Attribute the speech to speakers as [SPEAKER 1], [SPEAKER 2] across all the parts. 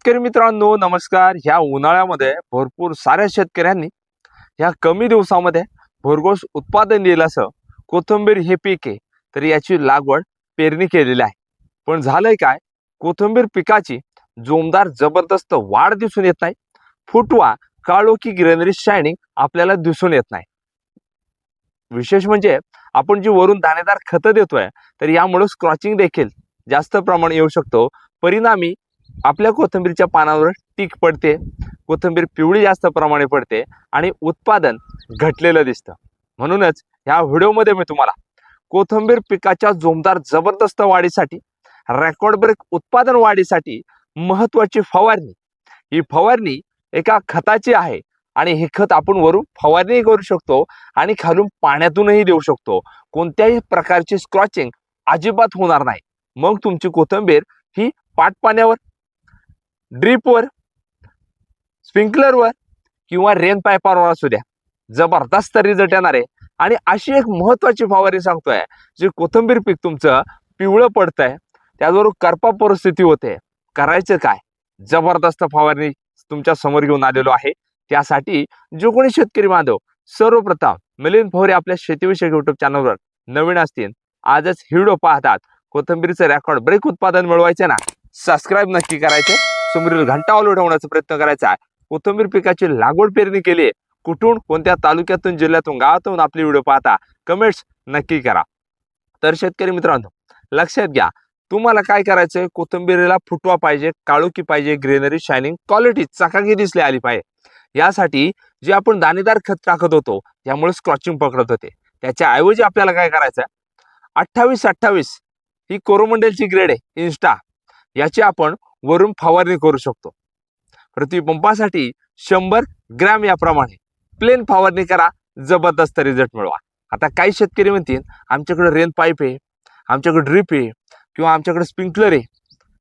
[SPEAKER 1] शेतकरी मित्रांनो नमस्कार. ह्या उन्हाळ्यामध्ये भरपूर साऱ्या शेतकऱ्यांनी ह्या कमी दिवसामध्ये भरघोस उत्पादन दिलं असं. कोथिंबीर हे पीक आहे तर याची लागवड पेरणी केलेली आहे. पण झालंय काय? कोथिंबीर पिकाची जोमदार जबरदस्त वाढ दिसून येत नाही. फुटवा काळो की ग्रेनरी शायनिंग आपल्याला दिसून येत नाही. विशेष म्हणजे आपण जी वरून दाणेदार खतं देतोय तर यामुळे स्क्रॉचिंग देखील जास्त प्रमाण येऊ शकतो. परिणामी आपल्या कोथिंबीरच्या पानावर टीक पडते कोथिंबीर पिवळी जास्त प्रमाणे पडते आणि उत्पादन घटलेलं दिसतं. म्हणूनच ह्या व्हिडिओमध्ये मी तुम्हाला कोथिंबीर पिकाच्या जोमदार जबरदस्त वाढीसाठी रेकॉर्ड ब्रेक उत्पादन वाढीसाठी महत्त्वाची फवारणी. ही फवारणी एका खताची आहे आणि हे खत आपण वरून फवारणी करू शकतो आणि खालून पाण्यातूनही देऊ शकतो. कोणत्याही प्रकारची स्क्रॉचिंग अजिबात होणार नाही. मग तुमची कोथिंबीर ही पाटपाण्यावर ड्रीपवर स्प्रिंकलरवर किंवा रेन पायपावर असू द्या. जबरदस्त रिझल्ट येणार आहे. आणि अशी एक महत्वाची फवारणी सांगतोय जे कोथिंबीर पीक तुमचं पिवळं पडतंय त्याचबरोबर करपा परिस्थिती होते. करायचं काय? जबरदस्त फवारणी तुमच्यासमोर घेऊन आलेलो आहे. त्यासाठी जो कोणी शेतकरी बांधव सर्वप्रथम मिलिंद फवरे आपल्या शेतीविषयक युट्यूब चॅनलवर नवीन असतील आजच हिडो पाहतात. कोथंबीरचं रेकॉर्ड ब्रेक उत्पादन मिळवायचे ना? सबस्क्राईब नक्की करायचे. समोरील घंटा उडवण्याचा प्रयत्न करायचा आहे. कोथिंबीर पिकाची लागवड पेरणी केली कुठून कोणत्या तालुक्यातून जिल्ह्यातून गावातून आपली व्हिडिओ पाहता कमेंट्स नक्की करा. तर शेतकरी मित्रांनो लक्षात घ्या तुम्हाला काय करायचंय? कोथिंबीरीला फुटवा पाहिजे काळोखी पाहिजे ग्रेनरी शायनिंग क्वालिटी चकाकी दिसली आली पाहिजे. यासाठी जे आपण दाणेदार खत टाकत होतो त्यामुळे स्क्रॉचिंग पकडत होते. त्याच्याऐवजी आपल्याला काय करायचं अठ्ठावीस अठ्ठावीस ही कोरोमंडलची ग्रेड आहे इन्स्टा याची आपण वरून फवारणी करू शकतो. प्रतिपंपासाठी शंभर ग्रॅम याप्रमाणे प्लेन फवारणी करा जबरदस्त रिझल्ट मिळवा. आता काही शेतकरी म्हणतील आमच्याकडे रेन पाईप आहे आमच्याकडे ड्रीप आहे किंवा आमच्याकडे स्प्रिंकलर आहे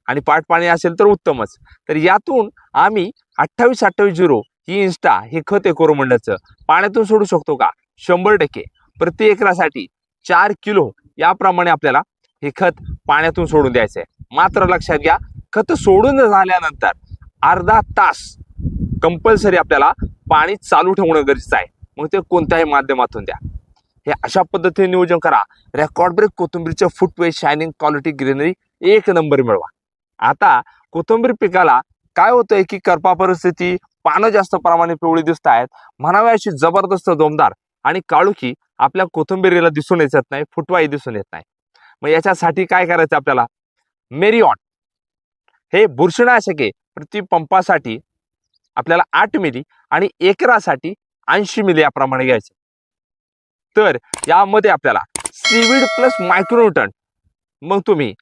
[SPEAKER 1] आणि पाट पाणी असेल तर उत्तमच. तर यातून आम्ही अठ्ठावीस अठ्ठावीस झिरो ही इन्स्टा हे खत आहे कोरोमंडलचं. पाण्यातून सोडू शकतो का? शंभर टक्के. प्रति एकरासाठी चार किलो याप्रमाणे आपल्याला हे खत पाण्यातून सोडून द्यायचं आहे मात्र लक्षात घ्या खत सोडून झाल्यानंतर अर्धा तास कंपल्सरी आपल्याला पाणी चालू ठेवणं गरजेचं आहे. मग ते कोणत्याही माध्यमातून द्या. हे अशा पद्धतीने नियोजन करा. रेकॉर्ड ब्रेक कोथिंबीरचे फुटवे शायनिंग क्वालिटी ग्रीनरी एक नंबर मिळवा. आता कोथिंबीर पिकाला काय होतंय की करपा परिस्थिती पानं जास्त प्रमाणे पिवळी दिसत आहेत. म्हणावी अशी जबरदस्त जोमदार आणि काळुखी आपल्या कोथिंबीरीला दिसून येत नाही फुटवाही दिसून येत नाही. मग याच्यासाठी काय करायचं आपल्याला? मेरिऑन हे बुरशीनाशक आहे प्रतिपंपासाठी आपल्याला आठ मिली आणि एकरासाठी ऐंशी मिली याप्रमाणे घ्यायचे. तर यामध्ये आपल्याला सीविड प्लस मायक्रोन्यूटन. मग तुम्ही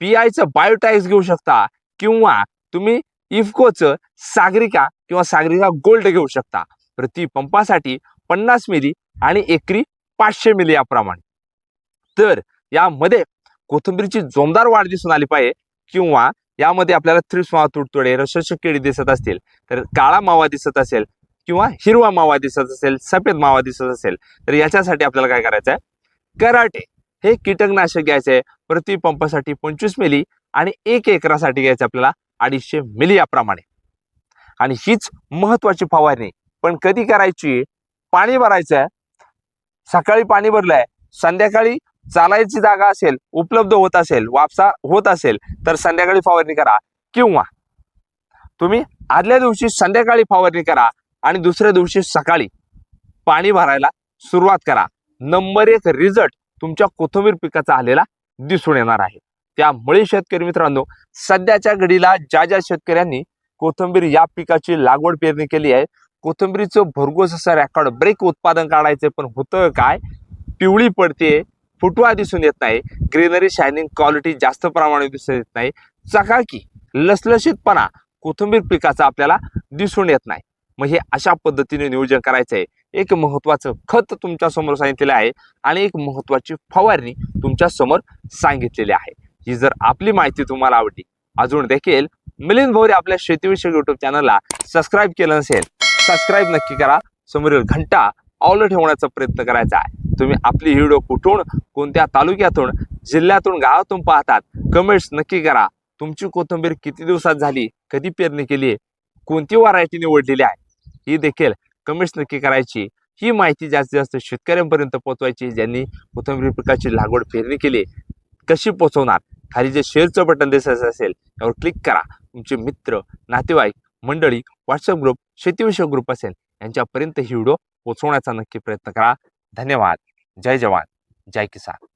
[SPEAKER 1] पी आयचं बायोटाईक्स घेऊ शकता किंवा तुम्ही इफकोचं सागरिका किंवा सागरिका गोल्ड घेऊ शकता. प्रति पंपासाठी पन्नास मिली आणि एकरी पाचशे मिली याप्रमाणे. तर यामध्ये कोथिंबीरची जोमदार वाढ दिसून आली पाहिजे किंवा यामध्ये आपल्याला थ्रिप्स मावा तुडतुडे रसरशी केळी दिसत असतील तर काळा मावा दिसत असेल किंवा हिरवा मावा दिसत असेल सफेद मावा दिसत असेल तर याच्यासाठी आपल्याला काय करायचं आहे कराटे. हे कीटकनाशक घ्यायचे आहे प्रति पंपासाठी पंचवीस मिली आणि एक एकरासाठी घ्यायचं आपल्याला अडीचशे मिली याप्रमाणे. आणि हीच महत्वाची फवारणी. पण कधी करायची? पाणी भरायचं आहे सकाळी पाणी भरलंय. संध्याकाळी चालायची जागा असेल उपलब्ध होत असेल वापसा होत असेल तर संध्याकाळी फवारणी करा किंवा तुम्ही आदल्या दिवशी संध्याकाळी फवारणी करा आणि दुसऱ्या दिवशी सकाळी पाणी भरायला सुरुवात करा. नंबर एक रिझल्ट तुमच्या कोथिंबीर पिकाचा आलेला दिसून येणार आहे. त्यामुळे शेतकरी मित्रांनो सध्याच्या घडीला ज्या ज्या शेतकऱ्यांनी कोथिंबीर या पिकाची लागवड पेरणी केली आहे कोथिंबीरीचं भरघोस असं रेकॉर्ड ब्रेक उत्पादन काढायचं पण होतं काय? पिवळी पडते फुटवा दिसून येत नाही. ग्रीनरी शायनिंग क्वालिटी जास्त प्रमाणात दिसून येत नाही. चकाकी लसलशीतपणा कोथिंबीर पिकाचा आपल्याला दिसून येत नाही. मग हे अशा पद्धतीने नियोजन करायचं आहे एक महत्वाचं खत तुमच्यासमोर सांगितलेलं आहे आणि एक महत्वाची फवारणी तुमच्यासमोर सांगितलेली आहे. ही जर आपली माहिती तुम्हाला आवडली अजून देखील मिलिंद भोरे आपल्या शेतीविषयक युट्यूब चॅनलला सबस्क्राईब केलं नसेल सबस्क्राईब नक्की करा. समोरील घंटा ऑल ठेवण्याचा प्रयत्न करायचा आहे. तुम्ही आपली व्हिडिओ कुठून कोणत्या तालुक्यातून जिल्ह्यातून गावातून पाहतात कमेंट्स नक्की करा. तुमची कोथिंबीर किती दिवसात झाली कधी पेरणी केली आहे कोणती व्हरायटी निवडलेली आहे ही देखील कमेंट्स नक्की करायची. ही माहिती जास्तीत जास्त शेतकऱ्यांपर्यंत पोहोचवायची ज्यांनी कोथिंबीर पिकाची लागवड पेरणी केली कशी पोहोचवणार? खाली जे शेअरचं बटन दिसायचं असेल त्यावर क्लिक करा. तुमचे मित्र नातेवाईक मंडळी व्हॉट्सअप ग्रुप शेतीविषयक ग्रुप असेल यांच्यापर्यंत ही व्हिडिओ पोहोचवण्याचा नक्की प्रयत्न करा. धन्यवाद. जय जवान. जय किसान.